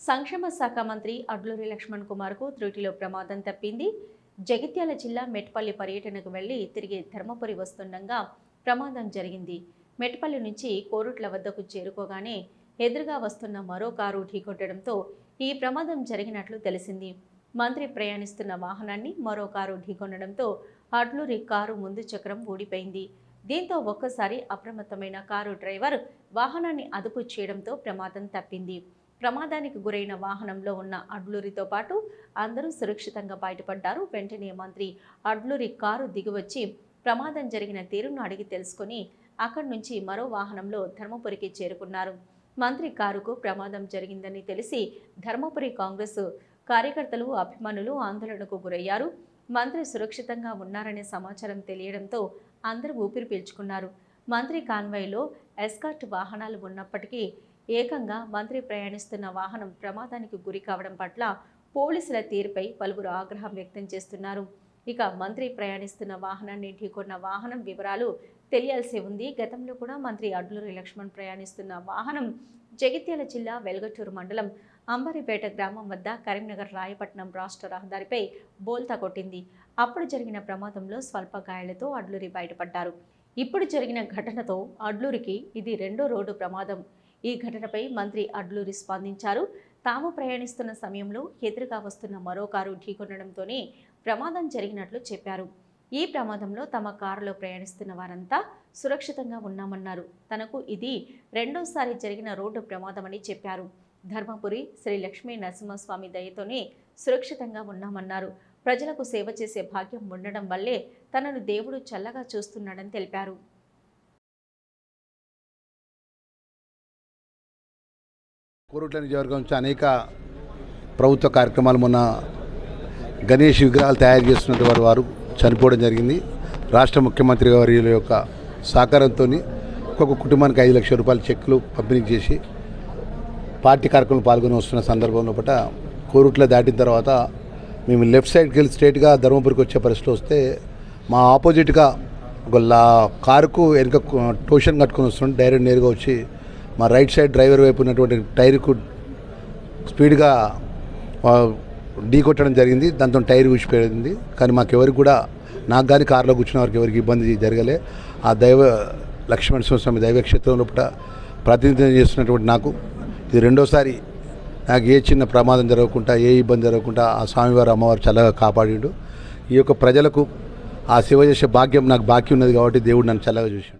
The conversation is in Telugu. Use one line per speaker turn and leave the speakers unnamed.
సంక్షేమ శాఖ మంత్రి అడ్లూరి లక్ష్మణ్ కుమార్కు త్రుటిలో ప్రమాదం తప్పింది. జగిత్యాల జిల్లా మెట్పల్లి పర్యటనకు వెళ్ళి తిరిగి ధర్మపురి వస్తుండగా ప్రమాదం జరిగింది. మెట్పల్లి నుంచి కోరుట్ల వద్దకు చేరుకోగానే ఎదురుగా వస్తున్న మరో కారు ఢీకొట్టడంతో ఈ ప్రమాదం జరిగినట్లు తెలిసింది. మంత్రి ప్రయాణిస్తున్న వాహనాన్ని మరో కారు ఢీకొనడంతో అడ్లూరి కారు ముందు చక్రం ఊడిపోయింది. దీంతో ఒక్కసారి అప్రమత్తమైన కారు డ్రైవర్ వాహనాన్ని అదుపు చేయడంతో ప్రమాదం తప్పింది. ప్రమాదానికి గురైన వాహనంలో ఉన్న అడ్లూరితో పాటు అందరూ సురక్షితంగా బయటపడ్డారు. వెంటనే మంత్రి అడ్లూరి కారు దిగివచ్చి ప్రమాదం జరిగిన తీరును అడిగి తెలుసుకుని అక్కడి నుంచి మరో వాహనంలో ధర్మపురికి చేరుకున్నారు. మంత్రి కారుకు ప్రమాదం జరిగిందని తెలిసి ధర్మపురి కాంగ్రెస్ కార్యకర్తలు అభిమానులు ఆందోళనకు గురయ్యారు. మంత్రి సురక్షితంగా ఉన్నారనే సమాచారం తెలియడంతో అందరూ ఊపిరి పీల్చుకున్నారు. మంత్రి కాన్వాయ్లో ఎస్కార్ట్ వాహనాలు ఉన్నప్పటికీ ఏకంగా మంత్రి ప్రయాణిస్తున్న వాహనం ప్రమాదానికి గురి కావడం పట్ల పోలీసుల తీరుపై పలువురు ఆగ్రహం వ్యక్తం చేస్తున్నారు. ఇక మంత్రి ప్రయాణిస్తున్న వాహనాన్ని ఢీకొన్న వాహనం వివరాలు తెలియాల్సి ఉంది. గతంలో కూడా మంత్రి అడ్లూరి లక్ష్మణ్ ప్రయాణిస్తున్న వాహనం జగిత్యాల జిల్లా వెల్గటూరు మండలం అంబరిపేట గ్రామం వద్ద కరీంనగర్ రాయపట్నం రాష్ట్ర రహదారిపై బోల్తా కొట్టింది. అప్పుడు జరిగిన ప్రమాదంలో స్వల్ప గాయాలతో అడ్లూరి బయటపడ్డారు. ఇప్పుడు జరిగిన ఘటనతో అడ్లూరికి ఇది రెండో రోడ్డు ప్రమాదం. ఈ ఘటనపై మంత్రి అడ్లూరి స్పందించారు తాము ప్రయాణిస్తున్న సమయంలో ఎదురుగా వస్తున్న మరో కారు ఢీకొనడంతోనే ప్రమాదం జరిగినట్లు చెప్పారు. ఈ ప్రమాదంలో తమ కారులో ప్రయాణిస్తున్న వారంతా సురక్షితంగా ఉన్నామన్నారు. తనకు ఇది రెండోసారి జరిగిన రోడ్డు ప్రమాదమని చెప్పారు. ధర్మపురి శ్రీ లక్ష్మీ నరసింహస్వామి దయతోనే సురక్షితంగా ఉన్నామన్నారు. ప్రజలకు సేవ చేసే భాగ్యం ఉండడం వల్లే తనను దేవుడు చల్లగా చూస్తున్నాడని తెలిపారు.
కోరుట్ల నియోజకవర్గం నుంచి అనేక ప్రభుత్వ కార్యక్రమాలు మొన్న గణేష్ విగ్రహాలు తయారు చేస్తున్నటువంటి వారు వారు చనిపోవడం జరిగింది. రాష్ట్ర ముఖ్యమంత్రి వారి యొక్క సహకారంతో ఒక్కొక్క కుటుంబానికి ఐదు లక్షల రూపాయల చెక్కులు పంపిణీ చేసి పార్టీ కార్యక్రమంలో పాల్గొని వస్తున్న సందర్భంలో పట కోరుట్ల దాటిన తర్వాత మేము లెఫ్ట్ సైడ్కి వెళ్ళి స్ట్రేట్గా ధర్మపురికి వచ్చే పరిస్థితి వస్తే మా ఆపోజిట్గా ఒక లా కారుకు వెనుక ట్యూషన్ కట్టుకొని వస్తుంటే డైరెక్ట్ నేరుగా వచ్చి మా రైట్ సైడ్ డ్రైవర్ వైపు ఉన్నటువంటి టైర్కు స్పీడ్గా ఢీ కొట్టడం జరిగింది. దాంతో టైర్ ఊసిపోయింది కానీ మాకెవరికి కూడా నాకు కానీ కారులో కూర్చున్న వారికి ఎవరికి ఇబ్బంది జరగలే. ఆ దైవ లక్ష్మణ స్వామి దైవ క్షేత్రంలో ప్రాతినిధ్యం చేస్తున్నటువంటి నాకు. ఇది రెండోసారి నాకు ఏ చిన్న ప్రమాదం జరగకుండా ఏ ఇబ్బంది జరగకుండా ఆ స్వామివారు అమ్మవారు చల్లగా కాపాడిండు. ఈ యొక్క ప్రజలకు ఆ సేవ చేసే భాగ్యం నాకు బాకీ ఉన్నది కాబట్టి దేవుడు నన్ను చల్లగా చూశాడు